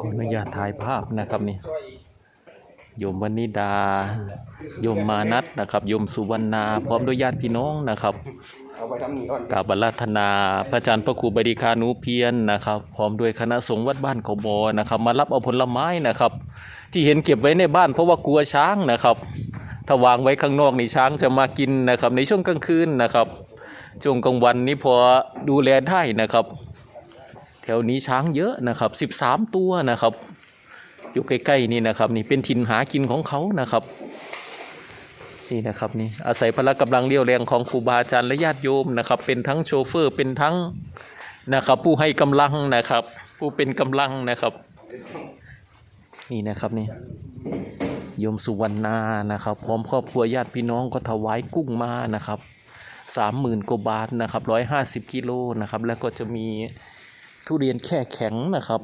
ขออนุญาตถ่ายภาพนะครับนี่โยมวนิดาโยมมานัทนะครับโยมสุวรรณาพร้อมด้วยญาติพี่น้องนะครับกราบราธนาพระอาจารย์พระครูบดิคานุเพียรนะครับ พร้อมด้วยคณะสงฆ์วัดบ้านเขาบอนะครับ มารับเอาผลไม้นะครับ ที่เห็นเก็บไว้ในบ้านเพราะว่ากลัวช้างนะครับ ถ้าวางไว้ข้างนอกนี่ช้างจะมากินนะครับ ในช่วงกลางคืนนะครับช่วงกลางวันนี้พอดูแลได้นะครับ แถวนี้ช้างเยอะนะครับ 13 ตัวนะครับ อยู่ใกล้ๆนี่นะครับ นี่เป็นถิ่นหากินของเขานะครับนี่นะครับนี่อาศัยพละกำลังเรี่ยวแรงของครูบาอาจารย์และญาติโยมนะครับ เป็นทั้งโชเฟอร์เป็นทั้งนะครับ ผู้ให้กำลังนะครับ ผู้เป็นกำลังนะครับ นี่นะครับนี่โยมสุวรรณานะครับ พร้อมครอบครัวญาติพี่น้องก็ถวายกุ้งมานะครับสามหมื่นกว่าบาทนะครับร้อยห้าสิบกิโลนะครับ แล้วก็จะมี ทุเรียนแค่แข็งนะครับ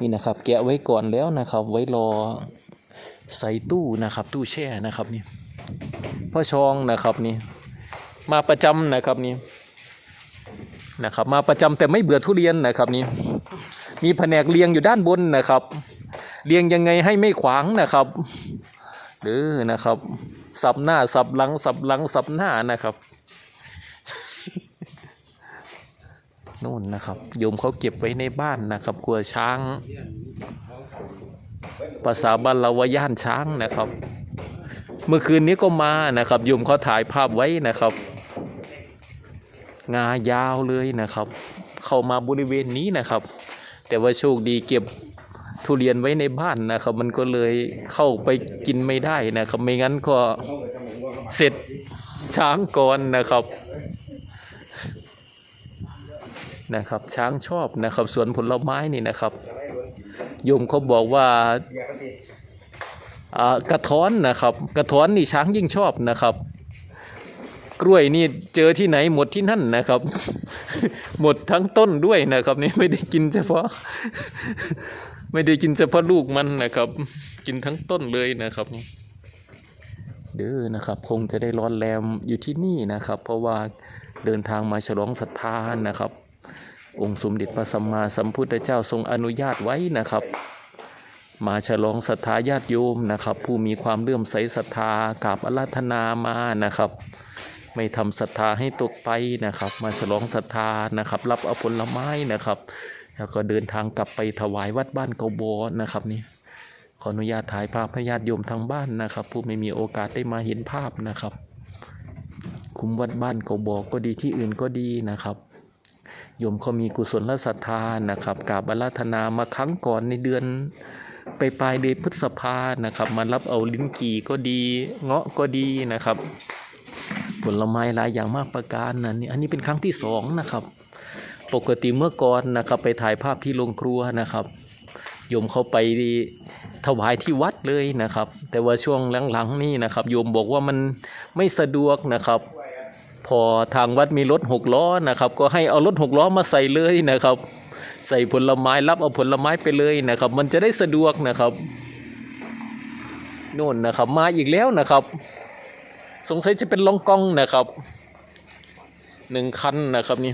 นี่นะครับ แกะไว้ก่อนแล้วนะครับ ไว้รอใส่ตู้นะครับ ตู้แช่นะครับนี่พ่อชองนะครับนี่ มาประจำนะครับนี่นะครับ มาประจำแต่ไม่เบื่อทุเรียนนะครับนี่มีแผนกเลียงอยู่ด้านบนนะครับเลียงยังไงให้ไม่ขวางนะครับหรือนะครับ สับหน้าสับหลังสับหลังสับหน้านะครับ นู่นนะครับโยมเขาเก็บไว้ในบ้านนะครับ กลัวช้าง ภาษาบ้านเราว่าย่านช้างนะครับ เมื่อคืนนี้ก็มานะครับโยมเขาถ่ายภาพไว้นะครับ งายาวเลยนะครับ เข้ามาบริเวณนี้นะครับ แต่ว่าโชคดีเก็บทุเรียนไว้ในบ้านนะครับ มันก็เลยเข้าไปกินไม่ได้นะครับ ไม่งั้นก็เสร็จช้างก่อนนะครับ นะครับ ช้างชอบนะครับสวนผลไม้นี่นะครับโยมเขาบอกว่ากระท้อนนะครับ กระท้อนนี่ช้างยิ่งชอบนะครับ กล้วยนี่เจอที่ไหนหมดที่นั่นนะครับ หมดทั้งต้นด้วยนะครับนี่ไม่ได้กินเฉพาะ ไม่ได้กินเฉพาะลูกมันนะครับ กินทั้งต้นเลยนะครับเด้อนะครับคงจะได้ร้อนแรมอยู่ที่นี่นะครับ เพราะว่าเดินทางมาฉลองศรัทธานะครับ องค์สมเด็จพระสัมมาสัมพุทธเจ้าทรงอนุญาตไว้นะครับ มาฉลองศรัทธาญาติโยมนะครับ ผู้มีความเลื่อมใสศรัทธากราบอาราธนามานะครับ ไม่ทำศรัทธาให้ตกไปนะครับ มาฉลองศรัทธานะครับ รับเอาผลไม้นะครับ แล้วก็เดินทางกลับไปถวายวัดบ้านเกาโบนะครับนี่ขออนุญาตถ่ายภาพให้ญาติโยมทางบ้านนะครับ ผู้ไม่มีโอกาสได้มาเห็นภาพนะครับ คุ้มวัดบ้านเกาโบก็ดีที่อื่นก็ดีนะครับ โยมเขามีกุศลและศรัทธานะครับกราบอาราธนามาครั้งก่อนในเดือนไปปลายเดือนพฤษภานะครับมารับเอาลิ้นกี่ก็ดีเงาะก็ดีนะครับ ผลไม้หลายอย่างมากประการนะนี่อันนี้เป็นครั้งที่สองนะครับ ปกติเมื่อก่อนนะครับไปถ่ายภาพที่โรงครัวนะครับโยมเขาไปถวายที่วัดเลยนะครับ แต่ว่าช่วงหลังๆนี่นะครับ โยมบอกว่ามันไม่สะดวกนะครับ พอทางวัดมีรถหกล้อนะครับ ก็ให้เอารถหกล้อมาใส่เลยนะครับ ใส่ผลไม้รับเอาผลไม้ไปเลยนะครับ มันจะได้สะดวกนะครับนู่นนะครับมาอีกแล้วนะครับ สงสัยจะเป็นลองกองนะครับหนึ่งคันนะครับนี่